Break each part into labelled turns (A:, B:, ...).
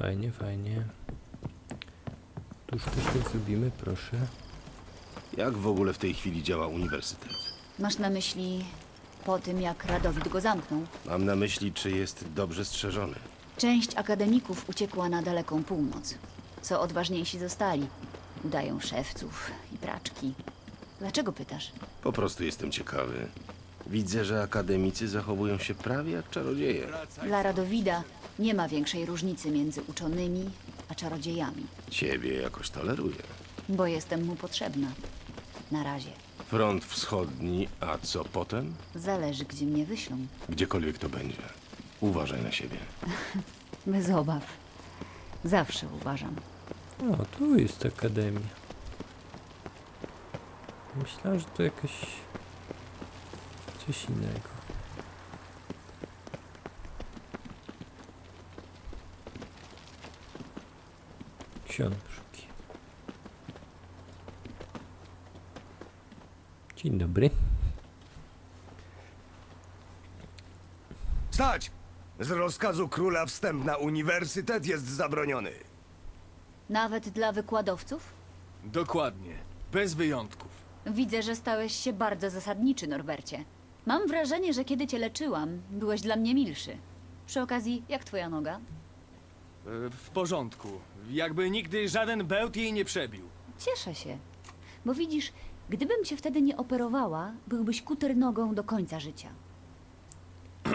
A: Fajnie, fajnie. Tuż też tak zrobimy, proszę.
B: Jak w ogóle w tej chwili działa uniwersytet?
C: Masz na myśli po tym, jak Radowid go zamknął?
B: Mam na myśli, czy jest dobrze strzeżony.
C: Część akademików uciekła na daleką północ. Co odważniejsi zostali. Udają szewców i praczki. Dlaczego pytasz?
B: Po prostu jestem ciekawy. Widzę, że akademicy zachowują się prawie jak czarodzieje.
C: Dla Radowida nie ma większej różnicy między uczonymi a czarodziejami,
B: Ciebie jakoś toleruję.
C: bo jestem mu potrzebna. Na razie.
B: Front wschodni, a co potem?
C: Zależy, gdzie mnie wyślą.
B: Gdziekolwiek to będzie. Uważaj na siebie.
C: Bez obaw. Zawsze uważam.
A: O, tu jest akademia. Myślałem, że to jakaś... coś innego. Książki. Dzień dobry.
D: Stać! Z rozkazu króla wstęp na uniwersytet jest zabroniony.
C: Nawet dla wykładowców?
E: Dokładnie. Bez wyjątków.
C: Widzę, że stałeś się bardzo zasadniczy, Norbercie. Mam wrażenie, że kiedy cię leczyłam, byłeś dla mnie milszy. Przy okazji, jak twoja noga?
E: E, W porządku. Jakby nigdy żaden bełt jej nie przebił.
C: Cieszę się. Bo widzisz, gdybym cię wtedy nie operowała, byłbyś kuter nogą do końca życia.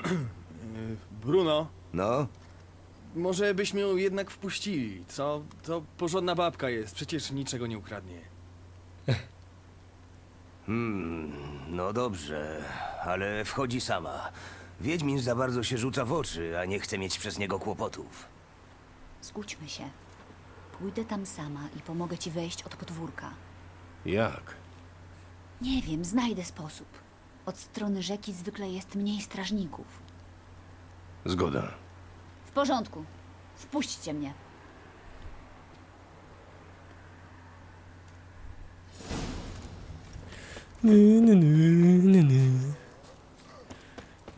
E: E, Bruno,
D: No,
E: może byśmy ją jednak wpuścili, co? To porządna babka jest, przecież niczego nie ukradnie.
F: No dobrze, ale wchodzi sama. Wiedźmin za bardzo się rzuca w oczy, a nie chce mieć przez niego kłopotów.
C: Zgódźmy się. Pójdę tam sama i pomogę ci wejść od podwórka.
B: Jak?
C: Nie wiem, znajdę sposób. Od strony rzeki zwykle jest mniej strażników.
B: Zgoda.
C: W porządku. Wpuśćcie mnie.
A: Ny, ny, ny, ny, ny.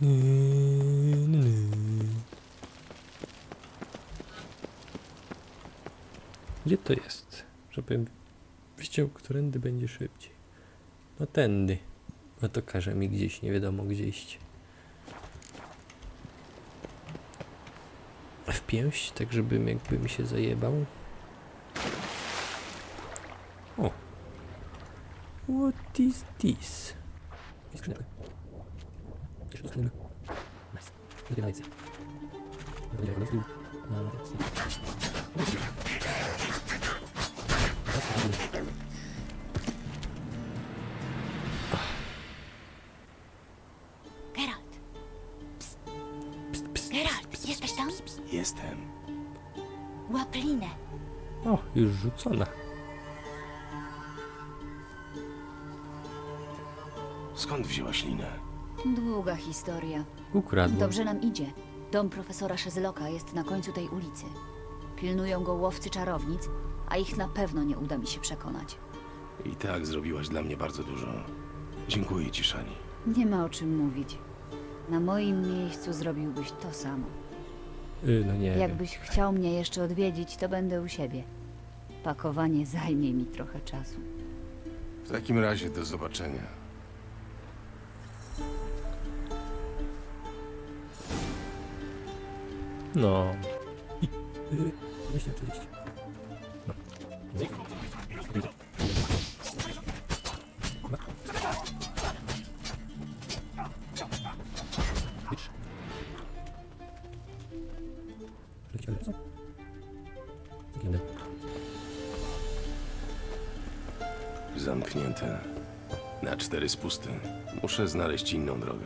A: Ny, ny, ny. Gdzie to jest? Żebym widział, którędy będzie szybciej. No tędy. No to każe mi gdzieś, nie wiadomo gdzie iść. W pięść, tak żebym jakby mi się zajebał. O, What is this? Skrzynka. Jeszcze do skrzynka. Nice. Zbierajcie. Będzie go już rzucona.
B: Skąd wzięłaś linę?
C: Długa historia.
A: Ukradłem.
C: Dobrze nam idzie. Dom profesora Szezyloka jest na końcu tej ulicy. Pilnują go łowcy czarownic, a ich na pewno nie uda mi się przekonać.
B: I tak zrobiłaś dla mnie bardzo dużo. Dziękuję ci, Szani.
C: Nie ma o czym mówić. Na moim miejscu zrobiłbyś to samo.
A: Y, no nie wiem.
C: Jakbyś chciał mnie jeszcze odwiedzić, to będę u siebie. Pakowanie zajmie mi trochę czasu.
B: W takim razie do zobaczenia.
A: No. I, Myślę oczywiście. No.
B: Znaleźć inną drogę.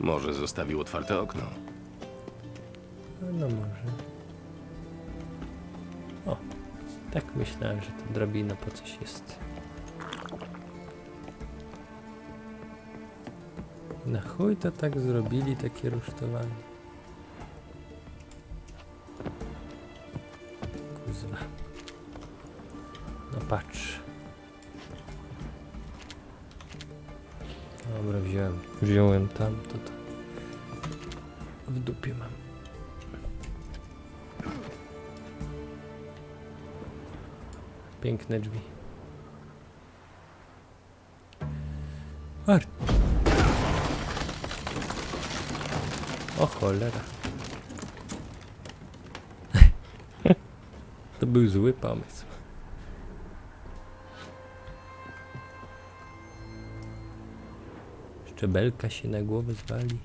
B: Może zostawił otwarte okno.
A: No może. O, tak myślałem, że ta drabina po coś jest. Na chuj to tak zrobili, takie rusztowanie. Piękne drzwi. Ar. O cholera. To był zły pomysł. Szczebelka się na głowę zwali.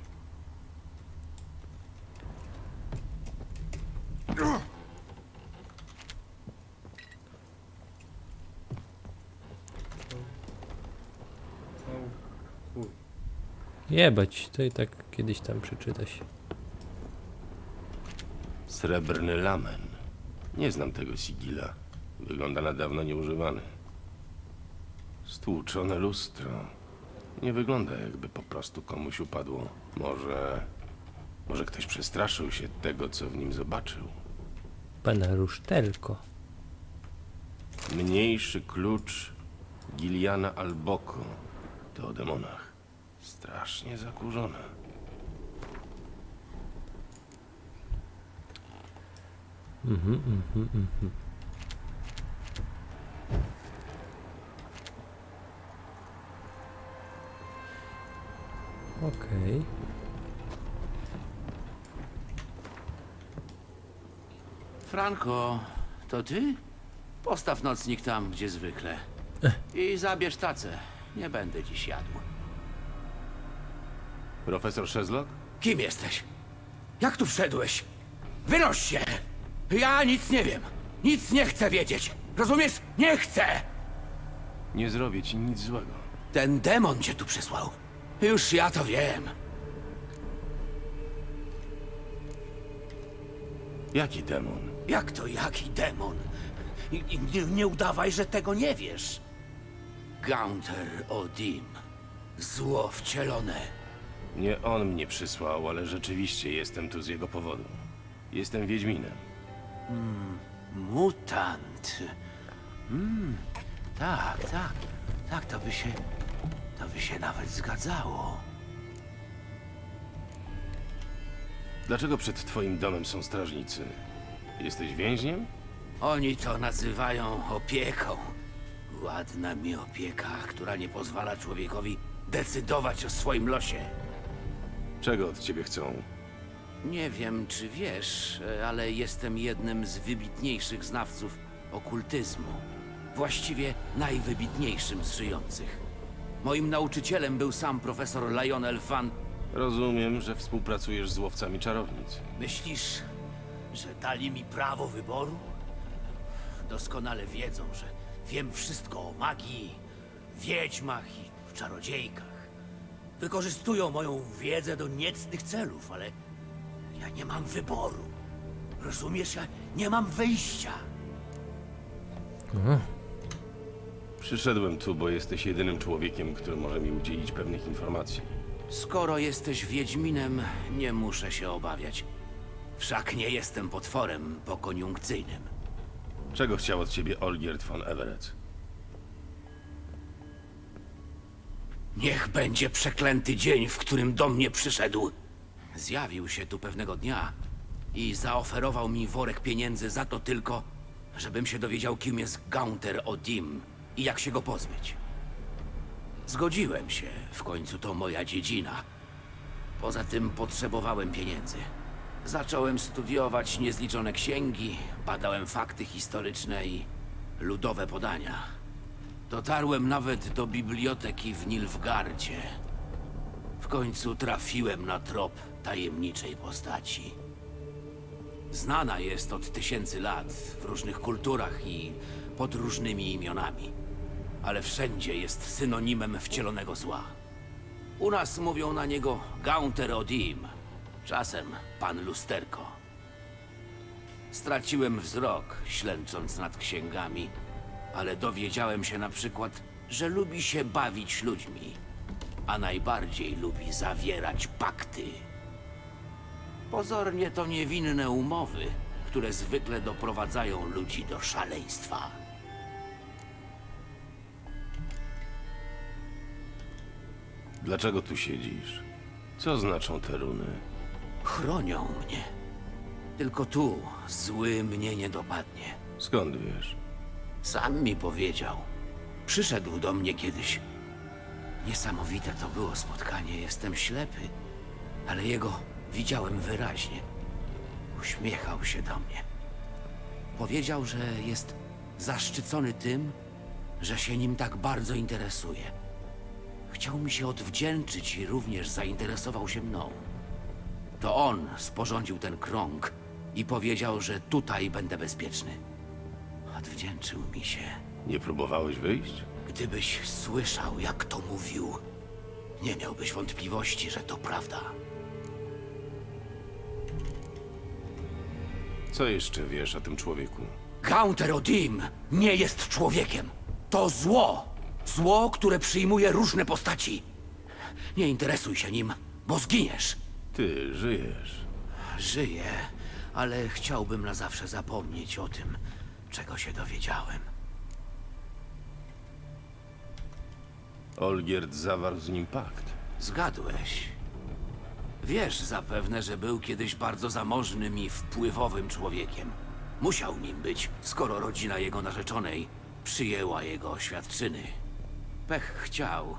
A: Jebać, to i tak kiedyś tam przeczyta się.
B: Srebrny lamen. Nie znam tego sigila. Wygląda na dawno nieużywany. Stłuczone lustro. Nie wygląda jakby po prostu komuś upadło. Może... Może ktoś przestraszył się tego, co w nim zobaczył.
A: Pana Rusztelko.
B: Mniejszy klucz Giliana Alboko. To o demonach. Strasznie zakurzone.
A: Mhm, mhm, mhm. Okej.
G: Franco, to ty? Postaw nocnik tam, gdzie zwykle. I zabierz tacę. Nie będę dziś jadł.
B: Profesor Szezlok?
G: Kim jesteś? Jak tu wszedłeś? Wynoś się! Ja nic nie wiem. Nic nie chcę wiedzieć. Rozumiesz? Nie chcę!
B: Nie zrobię ci nic złego.
G: Ten demon cię tu przysłał. Już ja to wiem.
B: Jaki demon?
G: Jak to jaki demon? I, i nie, nie udawaj, że tego nie wiesz. Gaunter Odim. Zło wcielone.
B: Nie on mnie przysłał, ale rzeczywiście jestem tu z jego powodu. Jestem Wiedźminem.
G: Mutant. Mm, tak, tak. Tak, to by się. To by się nawet zgadzało.
B: Dlaczego przed twoim domem są strażnicy? Jesteś więźniem?
G: Oni to nazywają opieką. Ładna mi opieka, która nie pozwala człowiekowi decydować o swoim losie.
B: Czego od ciebie chcą?
G: Nie wiem, czy wiesz, ale jestem jednym z wybitniejszych znawców okultyzmu. Właściwie najwybitniejszym z żyjących. Moim nauczycielem był sam profesor Lionel Van.
B: Rozumiem, że współpracujesz z łowcami czarownic.
G: Myślisz, że dali mi prawo wyboru? Doskonale wiedzą, że wiem wszystko o magii, wiedźmach i czarodziejkach. Wykorzystują moją wiedzę do niecnych celów, ale ja nie mam wyboru. Rozumiesz? Ja nie mam wyjścia.
B: Przyszedłem tu, bo jesteś jedynym człowiekiem, który może mi udzielić pewnych informacji.
G: Skoro jesteś Wiedźminem, nie muszę się obawiać. Wszak nie jestem potworem pokoniunkcyjnym.
B: Czego chciał od ciebie Olgierd von Everett?
G: Niech będzie przeklęty dzień, w którym do mnie przyszedł. Zjawił się tu pewnego dnia i zaoferował mi worek pieniędzy za to tylko, żebym się dowiedział, kim jest Gaunter Odim i jak się go pozbyć. Zgodziłem się, w końcu to moja dziedzina. Poza tym potrzebowałem pieniędzy. Zacząłem studiować niezliczone księgi, badałem fakty historyczne i ludowe podania. Dotarłem nawet do biblioteki w Nilfgardzie. W końcu trafiłem na trop tajemniczej postaci. Znana jest od tysięcy lat w różnych kulturach i pod różnymi imionami, ale wszędzie jest synonimem wcielonego zła. U nas mówią na niego Gaunter Odim, czasem pan Lusterko. Straciłem wzrok, ślęcząc nad księgami, ale dowiedziałem się na przykład, że lubi się bawić ludźmi, a najbardziej lubi zawierać pakty. Pozornie to niewinne umowy, które zwykle doprowadzają ludzi do szaleństwa.
B: Dlaczego tu siedzisz? Co znaczą te runy?
G: Chronią mnie. Tylko tu zły mnie nie dopadnie.
B: Skąd wiesz?
G: Sam mi powiedział. Przyszedł do mnie kiedyś. Niesamowite to było spotkanie. Jestem ślepy, ale jego widziałem wyraźnie. Uśmiechał się do mnie. Powiedział, że jest zaszczycony tym, że się nim tak bardzo interesuje. Chciał mi się odwdzięczyć i również zainteresował się mną. To on sporządził ten krąg i powiedział, że tutaj będę bezpieczny. Odwdzięczył mi się.
B: Nie próbowałeś wyjść?
G: Gdybyś słyszał, jak to mówił, nie miałbyś wątpliwości, że to prawda.
B: Co jeszcze wiesz o tym człowieku?
G: Gaunter Odim nie jest człowiekiem. To zło. Zło, które przyjmuje różne postaci. Nie interesuj się nim, bo zginiesz.
B: Ty żyjesz.
G: Żyję, ale chciałbym na zawsze zapomnieć o tym, czego się dowiedziałem.
B: Olgierd zawarł z nim pakt.
G: Zgadłeś. Wiesz zapewne, że był kiedyś bardzo zamożnym i wpływowym człowiekiem. Musiał nim być, skoro rodzina jego narzeczonej przyjęła jego oświadczyny. Pech chciał,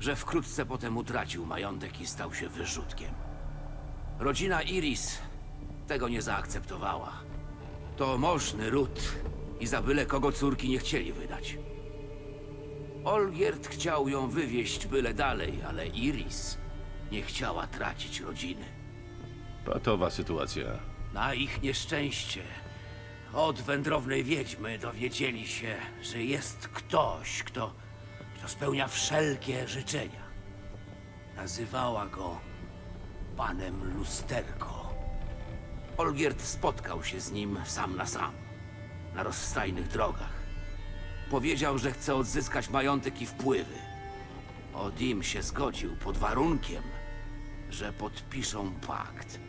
G: że wkrótce potem utracił majątek i stał się wyrzutkiem. Rodzina Iris tego nie zaakceptowała. To możny ród i za byle kogo córki nie chcieli wydać. Olgierd chciał ją wywieźć byle dalej, ale Iris nie chciała tracić rodziny.
B: Patowa sytuacja.
G: Na ich nieszczęście od wędrownej wiedźmy dowiedzieli się, że jest ktoś, kto, kto spełnia wszelkie życzenia. Nazywała go panem Lusterko. Olgierd spotkał się z nim sam na sam, na rozstajnych drogach. Powiedział, że chce odzyskać majątek i wpływy. Odim się zgodził pod warunkiem, że podpiszą pakt.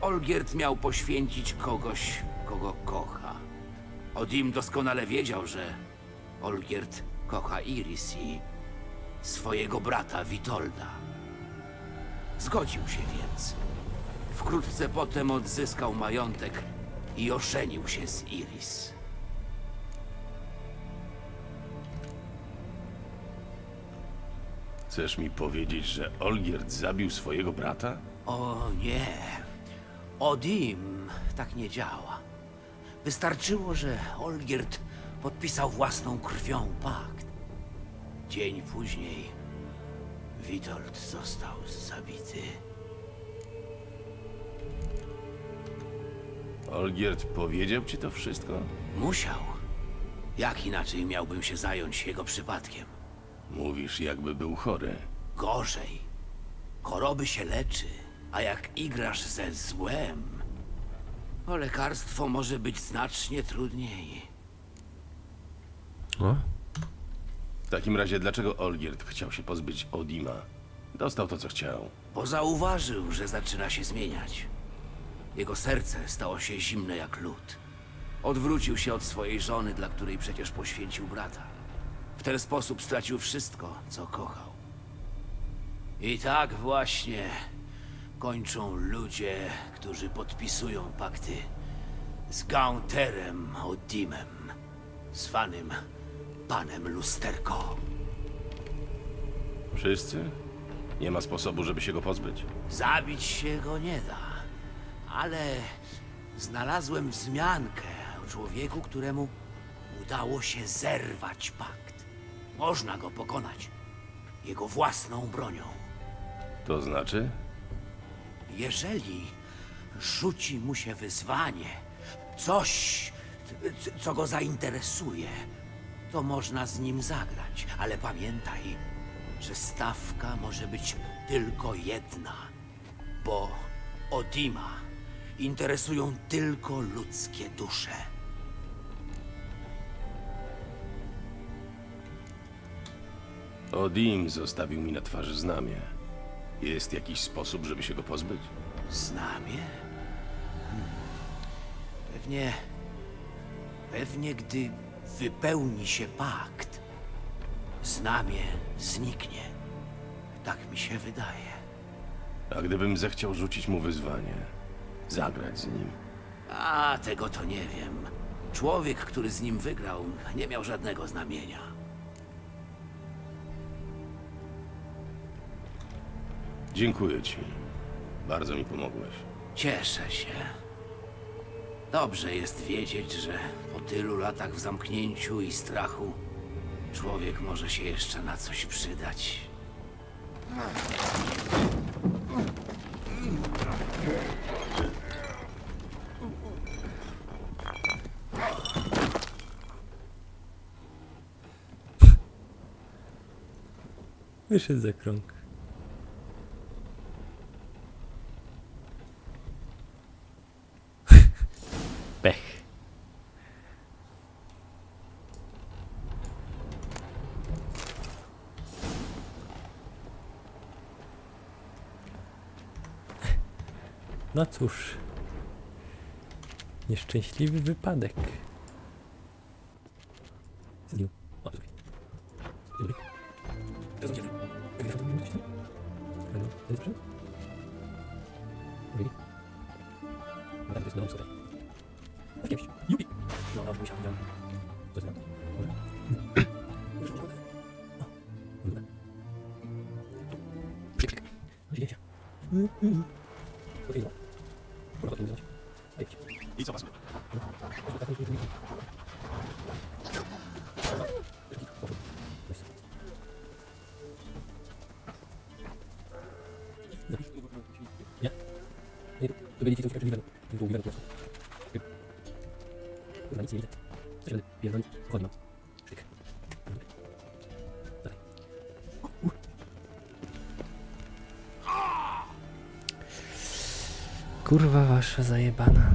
G: Olgierd miał poświęcić kogoś, kogo kocha. Odim doskonale wiedział, że Olgierd kocha Iris i swojego brata Witolda. Zgodził się więc. Wkrótce potem odzyskał majątek i ożenił się z Iris.
B: Chcesz mi powiedzieć, że Olgierd zabił swojego brata?
G: O nie. Odim tak nie działa. Wystarczyło, że Olgierd podpisał własną krwią pakt. Dzień później Witold został zabity.
B: Olgierd powiedział ci to wszystko?
G: Musiał. Jak inaczej miałbym się zająć jego przypadkiem?
B: Mówisz, jakby był chory.
G: Gorzej. Choroby się leczy, a jak igrasz ze złem, o lekarstwo może być znacznie trudniej.
A: O,
B: W takim razie, dlaczego Olgierd chciał się pozbyć Odima? Dostał to, co chciał.
G: bo zauważył, że zaczyna się zmieniać. Jego serce stało się zimne jak lód. Odwrócił się od swojej żony, dla której przecież poświęcił brata. W ten sposób stracił wszystko, co kochał. I tak właśnie kończą ludzie, którzy podpisują pakty z Gaunterem Odimem, zwanym panem Lusterko.
B: Wszyscy? Nie ma sposobu, żeby się go pozbyć.
G: Zabić się go nie da, ale znalazłem wzmiankę o człowieku, któremu udało się zerwać pakt. Można go pokonać jego własną bronią.
B: To znaczy?
G: Jeżeli rzuci mu się wyzwanie, coś, c- co go zainteresuje, to można z nim zagrać. Ale pamiętaj, że stawka może być tylko jedna, bo Odima interesują tylko ludzkie dusze.
B: Odim zostawił mi na twarzy znamie. Jest jakiś sposób, żeby się go pozbyć?
G: Znamie? Hmm. Pewnie. Pewnie, gdy wypełni się pakt, znamie zniknie. Tak mi się wydaje.
B: A gdybym zechciał rzucić mu wyzwanie, zagrać z nim,
G: A tego to nie wiem. Człowiek, który z nim wygrał, nie miał żadnego znamienia.
B: Dziękuję ci. Bardzo mi pomogłeś.
G: Cieszę się. Dobrze jest wiedzieć, że po tylu latach w zamknięciu i strachu człowiek może się jeszcze na coś przydać.
A: Wyszedł za krąg. Pech. No cóż. Nieszczęśliwy wypadek. Okej, no. Kurwa, to nie wziąć. Jedź.
D: I co was?
A: Ja? Nie, to będzie ci coś przeczytane. To uwielbiam głosu. Kurwa, nic nie widzę. Coś będę pierdolił. Chodź, mam. Sztyk. Kurwa wasza zajebana.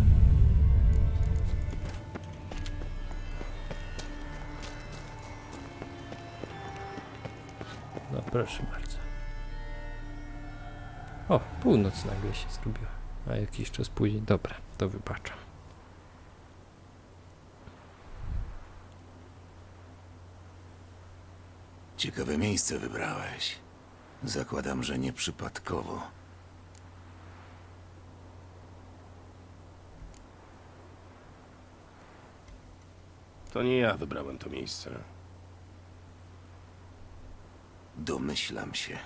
A: No proszę bardzo. O, północ nagle się zrobiła. A jakiś czas później. Dobra, to wybaczam.
H: Ciekawe miejsce wybrałeś. Zakładam, że nie
B: To nie ja wybrałem to miejsce.
H: Domyślam się.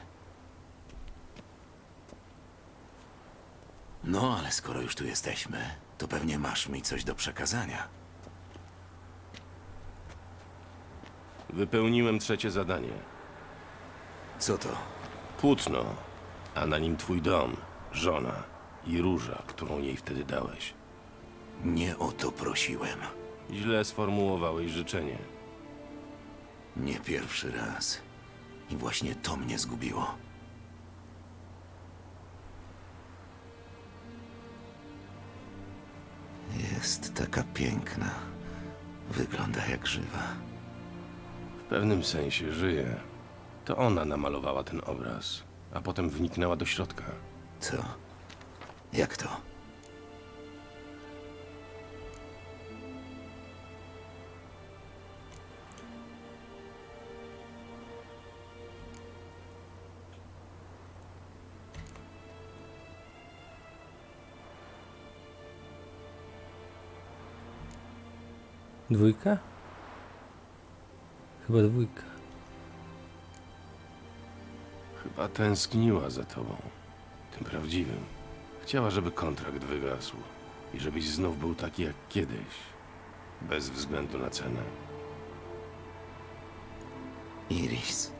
H: No, ale skoro już tu jesteśmy, to pewnie masz mi coś do przekazania.
B: Wypełniłem trzecie zadanie.
H: Co to?
B: Płótno, a na nim twój dom, żona i róża, którą jej wtedy dałeś.
H: Nie o to prosiłem.
B: Źle sformułowałeś życzenie.
H: Nie pierwszy raz. I właśnie to mnie zgubiło. Jest taka piękna. Wygląda jak żywa.
B: W pewnym sensie żyje. To ona namalowała ten obraz, a potem wniknęła do środka.
H: Co? Jak to?
A: Dwójka? Chyba dwójka.
B: Chyba tęskniła za tobą, tym prawdziwym. Chciała, żeby kontrakt wygasł i żebyś znów był taki jak kiedyś, bez względu na cenę.
H: Iris,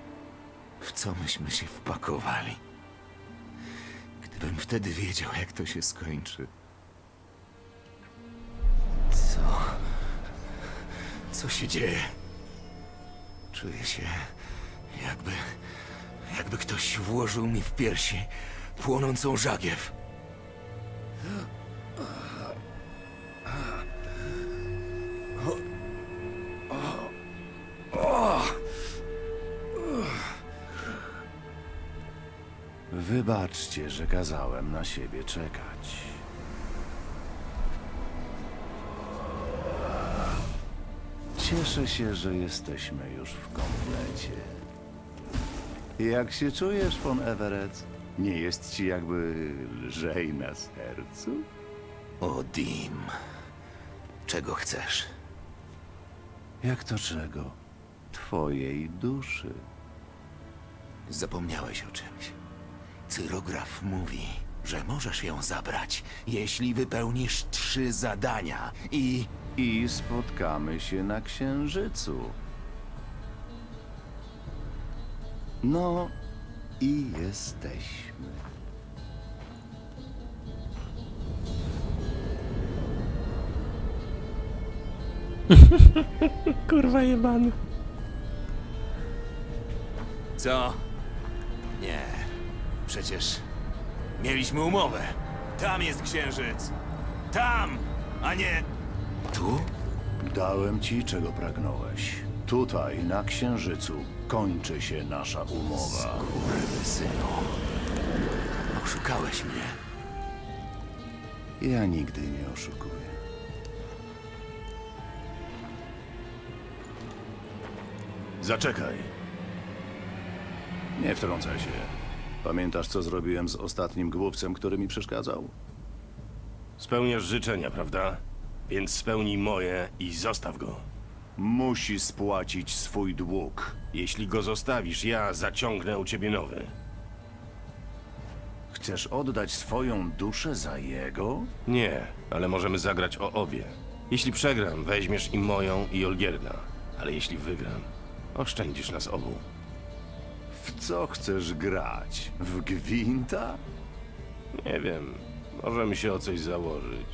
H: w co myśmy się wpakowali? Gdybym wtedy wiedział, jak to się skończy. Co się dzieje? Czuję się, jakby. jakby ktoś włożył mi w piersi płonącą żagiew.
I: Wybaczcie, że kazałem na siebie czekać. Cieszę się, że jesteśmy już w komplecie. Jak się czujesz, von Everett? Nie jest ci jakby lżej na sercu?
H: O, Dim. Czego chcesz?
I: Jak to czego? Twojej duszy.
H: Zapomniałeś o czymś. Cyrograf mówi, że możesz ją zabrać, jeśli wypełnisz trzy zadania i...
I: I spotkamy się na księżycu. No i jesteśmy.
A: Kurwa jebany.
H: Co? Nie. Przecież mieliśmy umowę. Tam jest księżyc. Tam, a nie tu?
I: Dałem ci, czego pragnąłeś. Tutaj, na księżycu, kończy się nasza umowa.
H: synu. Oszukałeś mnie.
I: Ja nigdy nie oszukuję. Zaczekaj. Nie wtrącaj się. Pamiętasz, co zrobiłem z ostatnim głupcem, który mi przeszkadzał?
B: Spełniasz życzenia, prawda? Więc spełnij moje i zostaw go.
I: Musi spłacić swój dług.
B: Jeśli go zostawisz, ja zaciągnę u ciebie nowy.
I: Chcesz oddać swoją duszę za jego?
B: Nie, ale możemy zagrać o obie. Jeśli przegram, weźmiesz i moją, i Olgierda. Ale jeśli wygram, oszczędzisz nas obu.
I: W co chcesz grać? W gwinta?
B: Nie wiem, możemy się o coś założyć.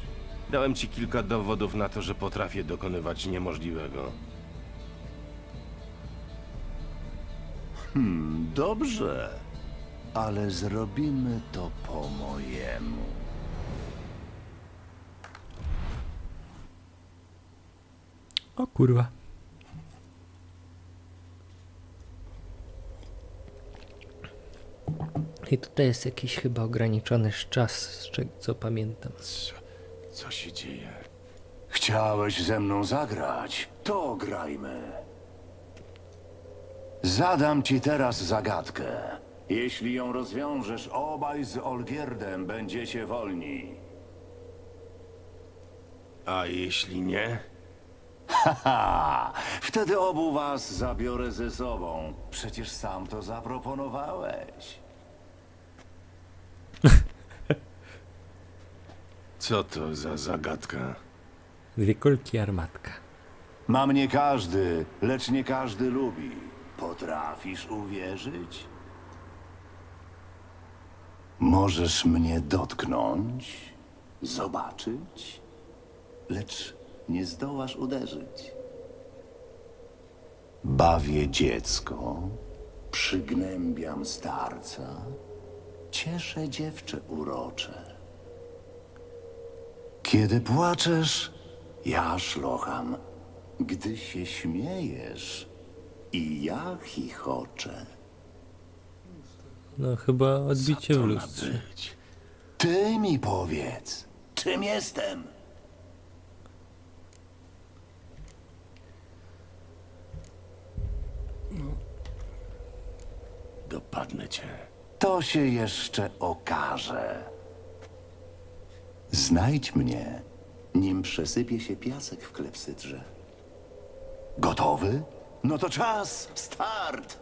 B: Dałem ci kilka dowodów na to, że potrafię dokonywać niemożliwego.
I: Dobrze, ale zrobimy to po mojemu.
A: O kurwa. I tutaj jest jakiś chyba ograniczony czas, z czego co pamiętam.
B: Co, co się dzieje?
I: Chciałeś ze mną zagrać? To grajmy. Zadam ci teraz zagadkę. Jeśli ją rozwiążesz, obaj z Olgierdem będziecie wolni.
B: A jeśli nie?
I: Haha, wtedy obu was zabiorę ze sobą. Przecież sam to zaproponowałeś.
B: Co to za zagadka?
A: Dwie kulki armatka.
I: Mam nie każdy, lecz nie każdy lubi. Potrafisz uwierzyć? Możesz mnie dotknąć, zobaczyć, lecz nie zdołasz uderzyć. Bawię dziecko, przygnębiam starca, cieszę dziewczę urocze. Kiedy płaczesz, ja szlocham. Gdy się śmiejesz, i ja chichoczę.
A: No chyba odbicie w lustrze.
B: być.
I: Ty mi powiedz, czym jestem?
B: Dopadnę cię.
I: To się jeszcze okaże. Znajdź mnie, nim przesypie się piasek w klepsydrze. Gotowy? No to czas, start!